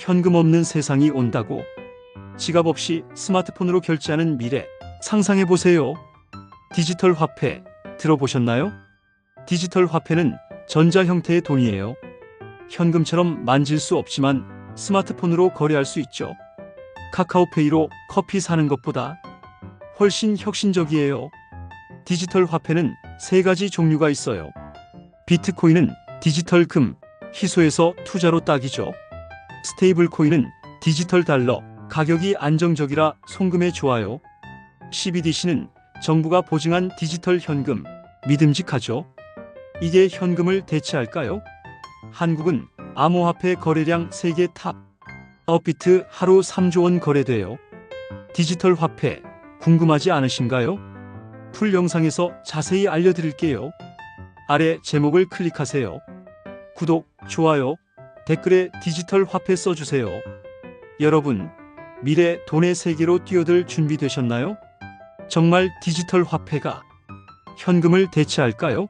현금 없는 세상이 온다고. 지갑 없이 스마트폰으로 결제하는 미래 상상해 보세요. 디지털 화폐 들어보셨나요? 디지털 화폐는 전자 형태의 돈이에요. 현금처럼 만질 수 없지만 스마트폰으로 거래할 수 있죠. 카카오페이로 커피 사는 것보다 훨씬 혁신적이에요. 디지털 화폐는 세 가지 종류가 있어요. 비트코인은 디지털 금, 희소해서 투자로 딱이죠. 스테이블 코인은 디지털 달러, 가격이 안정적이라 송금에 좋아요. CBDC는 정부가 보증한 디지털 현금, 믿음직하죠. 이게 현금을 대체할까요? 한국은 암호화폐 거래량 세계 탑. 업비트 하루 3조 원 거래돼요. 디지털 화폐 궁금하지 않으신가요? 풀 영상에서 자세히 알려드릴게요. 아래 제목을 클릭하세요. 구독, 좋아요, 댓글에 디지털 화폐 써주세요. 여러분, 미래 돈의 세계로 뛰어들 준비되셨나요? 정말 디지털 화폐가 현금을 대체할까요?